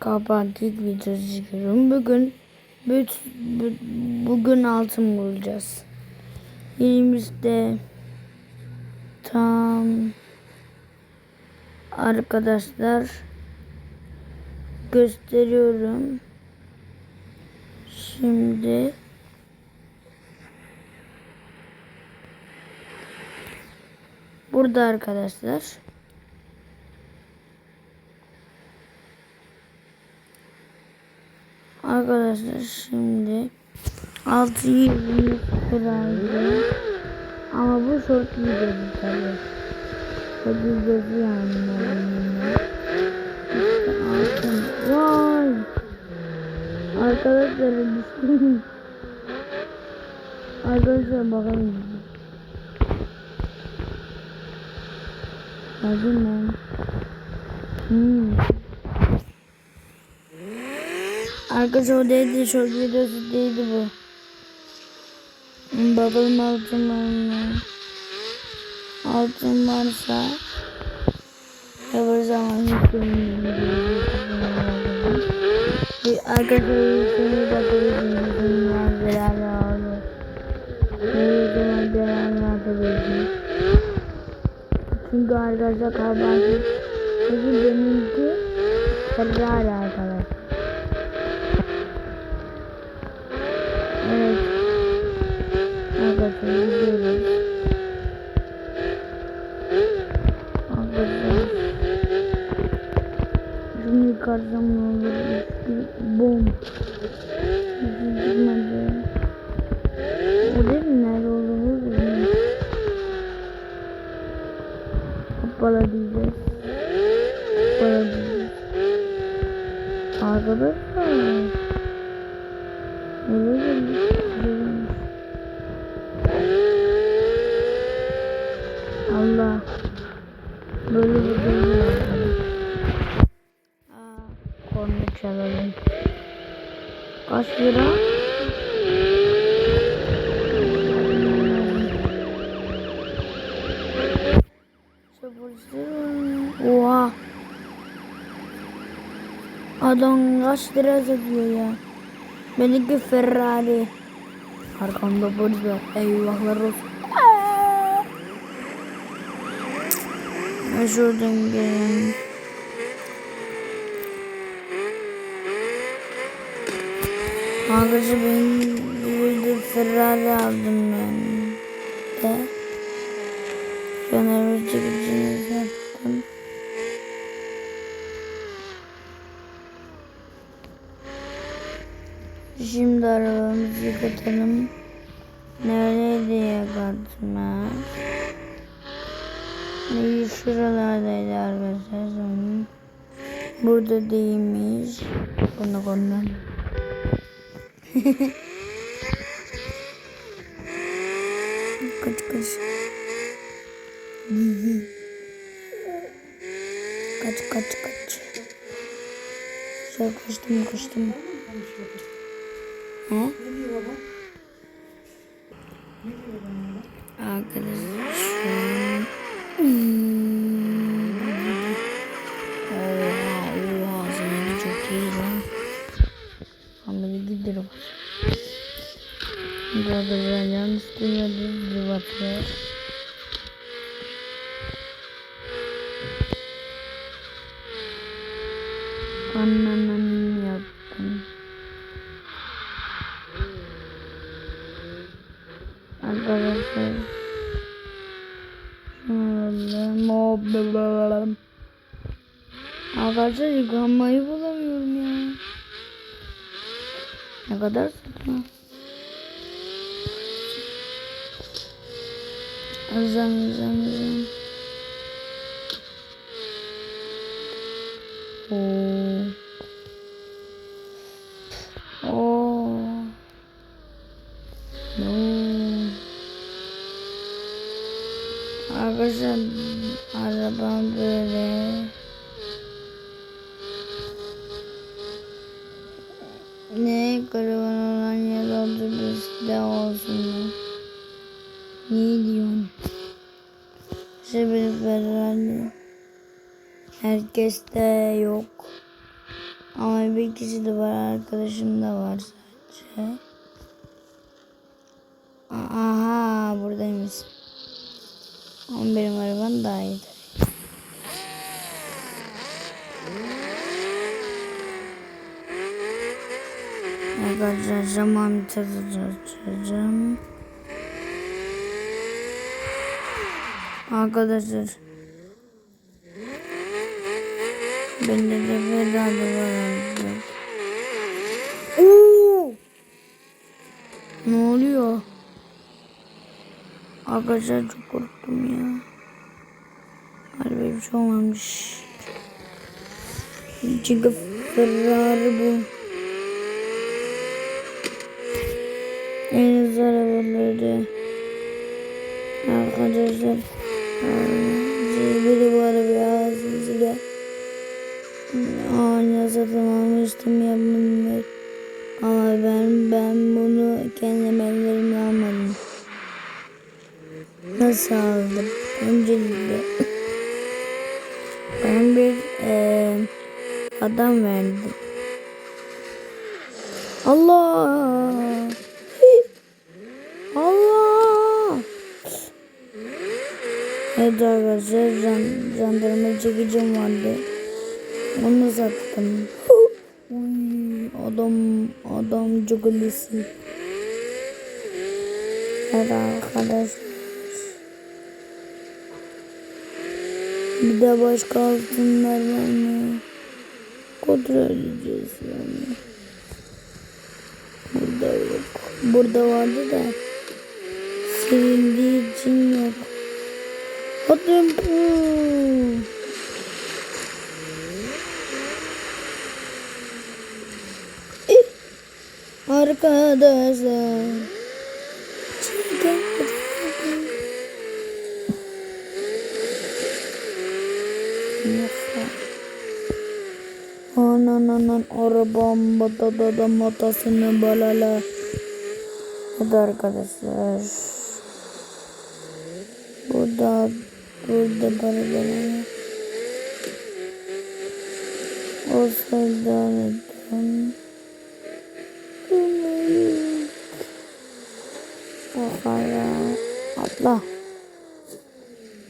Kapantik videosu çekiyorum. Bugün büt, bu- bugün altın bulacağız. Elimizde tam arkadaşlar gösteriyorum. Şimdi burada arkadaşlar. Arkadaşlar şimdi 620 liraydı. Ama bu short videosu tabii. Short videosu yani. Altın. Vay. Arkadaşlar düştüm. Arkadaşlar bakalım. Hadi ben. Hmm. Arkadaşlar o değildi. Short videosu değildi bu. Bakalım altın var mı? Altın varsa Yavaş zaman yüklemeyi Arkadaşlar bakabilirsiniz. Var beraber zaman beraber atabilirsiniz. Çünkü arkadaşlar kahvaltı Peki benimki Ferrari arkadaşlar. Evet. Arkadaşlar gidiyoruz. Arkadaşlar. Şunu yıkarsam ne olur? Üstü bom. O değil mi? Nerede bilmiyorum. Hoppala diyeceğiz. Hoppala diyeceğiz. Arkadaşlar. Öyle gelmiş. Allah. Böyle. Aa, korna çalalım. Kaç lira? Oha. Adam kaç lira satıyor ya? Benimki Ferrari. Arkamda polis var. Eyvahlar olsun. Şuradan geleyim. Arkadaşlar ben burada Ferrari aldım ben de. An araba çekicini sattım. Şimdi arabamızı yıkatalım. Nerede yıkattım ha? İyi şuralardaydı arkadaşlar sonra. Burada değilmiş. Bunu konudan. kaç kaç. kaç kaç kaç. Şey kaçtım kaçtım. He? Arkadaşlar Burada ben yanlış duymadım. Cıvatlar. Anneannem yaptım. Arkadaşlar. Arkadaşlar yıkanmayı bulamıyorum ya. Ne kadar saçma. Azam azam azam. Oo. Oo. No. Arkadaşlar Herkeste yok. Ama bir kişi de var arkadaşım da var sadece. Aha buradaymış. Ama benim arabam daha iyi. Arkadaşlar zaman açacağım. Arkadaşlar. De bedava var. Oo! Ne oluyor? Arkadaşlar çok korktum ya. Harbi bir şey olmamış. Çünkü Ferrari bu. En hızlı arabaları. Arkadaşlar. Siz Aa satın almıştım ya bilmiyorum. Ama ben ben bunu kendim ellerimle almadım. Nasıl aldım? Öncelikle ben bir eee adam verdim. Allah! Allah! Evet arkadaşlar jan, jandarma çekicim vardı. Sattım. Uy, adam adam iyisi. Evet arkadaşlar. Bir de başka altınlar var mı? Kontrol edeceğiz yani. Burada yok. Burada vardı da silindiği için yok. Adım bu. Eh, Arkadaşlar. Çekin. Nasıl? Anan anan arabam batadada matasını balala. Hadi arkadaşlar. Burada burada paraları. O sırdanetten.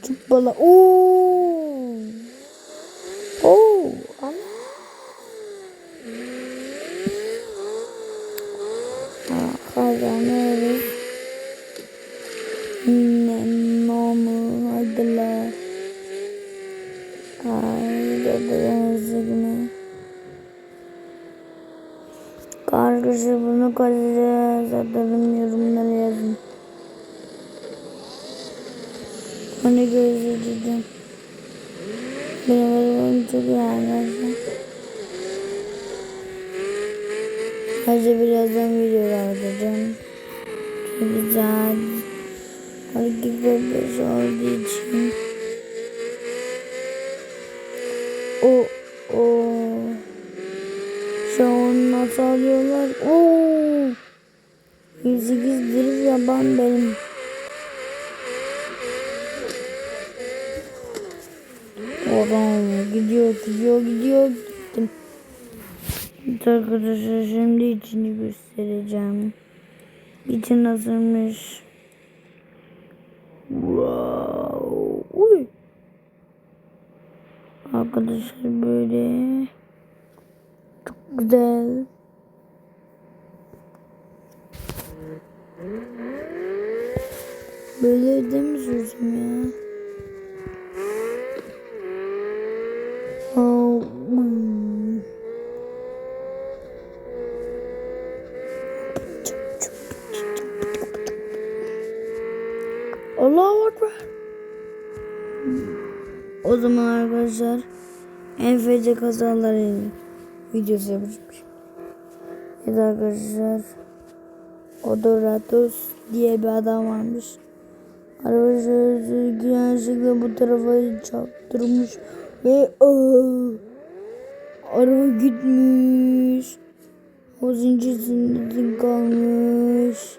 Çık bala. Oo. Onu gözleyeceğim. Benim arabam çok arkadaşlar. Sadece birazdan videolar atacağım. Çünkü saat 12.45 olduğu için o o şu an nasıl alıyorlar? Oo 108 drift yapan benim. Oradan gidiyor gidiyor gidiyor gittim. Arkadaşlar şimdi içini göstereceğim. İçi nasılmış? Wow. Uy. Arkadaşlar böyle çok güzel. Böyle evde mi ya? O zaman arkadaşlar en feci kazaları videosu yapacağım. Evet arkadaşlar Odoratos diye bir adam varmış. Şöyle yanlışlıkla bu tarafa çarptırmış ve aa, araba gitmiş. O zincir kalmış.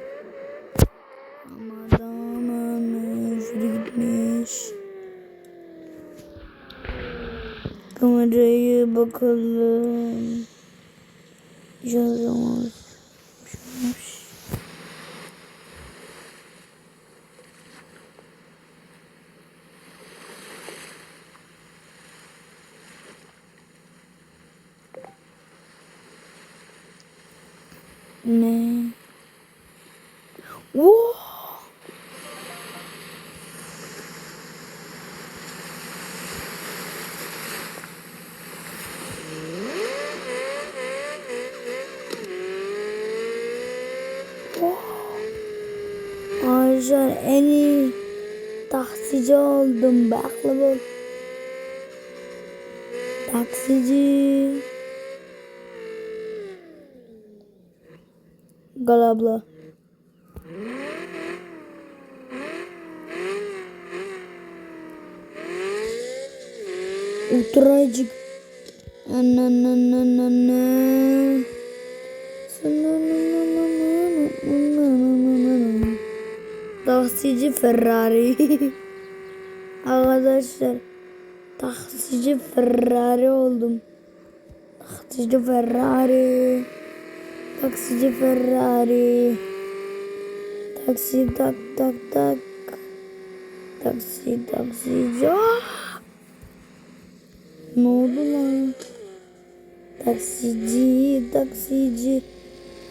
Kamerayı bakalım. Yazamaz. Ne? Oo! Arkadaşlar en iyi taksici oldum. Baklı bol. Taksici. Gal abla. Oturacık. Anananana. Taksici Ferrari. Arkadaşlar taksici Ferrari oldum. Taksici Ferrari. Taksici Ferrari. Taksi tak tak tak. Taksi taksici. Ah! Ne oldu lan? Taksici, taksici,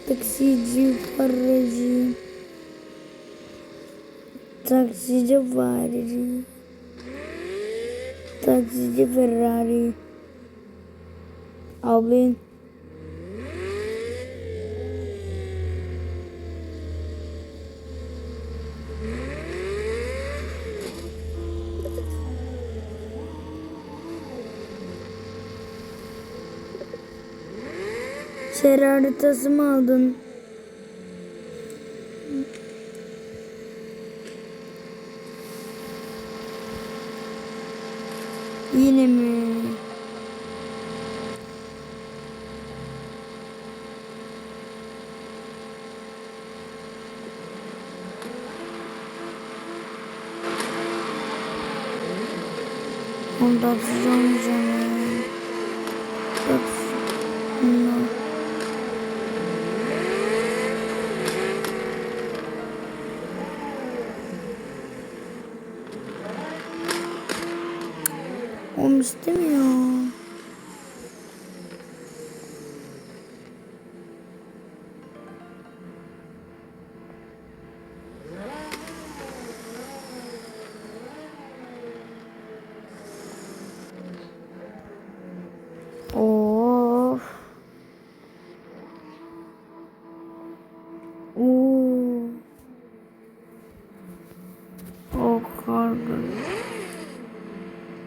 taksici, faracı. Taksici faracı. Taksici Ferrari. Abin. Şehir haritası mı aldın? Yine mi? Ondan sonra olmayacağım. Taksi. No.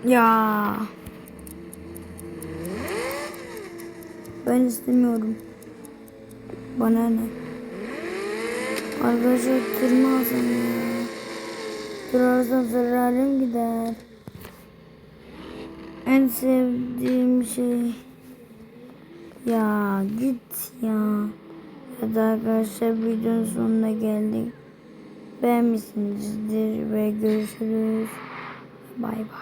Ya. Ben istemiyorum. Bana ne? Arkadaşlar kırmazsam ya. Kırarsam zararım gider. En sevdiğim şey. Ya git ya. Ya da arkadaşlar videonun sonuna geldik. Beğenmişsinizdir ve görüşürüz. Bay bay.